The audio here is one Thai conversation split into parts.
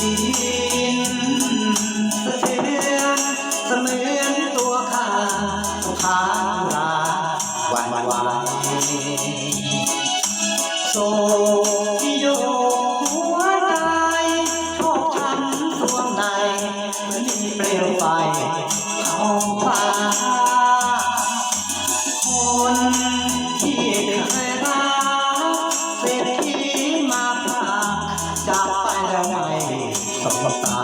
สิ้น ระไนสมตา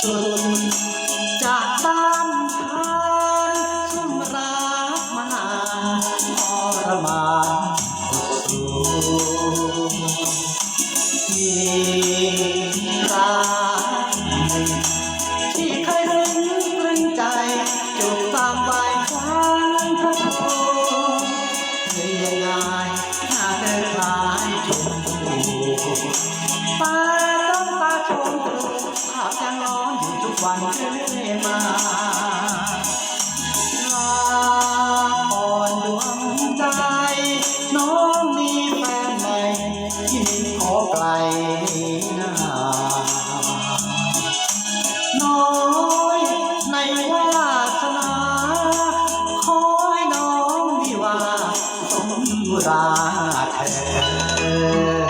สุดจากบ้านทานทุ่มรัมานานทรมานสุดมีรักที่เคยรึงรึงใจจุดตามไว้ฟังพระโพธิ์เคยยังไงหาเายจุด มาลาอ่อนดวงใจ น้องมีแฟนใหม่ที่ขอไกลหน้าน้อยในวาสนาขอให้น้องวิวาสมราเธอ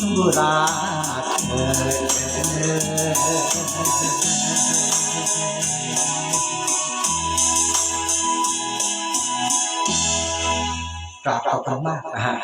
สมราเธอกราบขอบคุณมากนะฮะ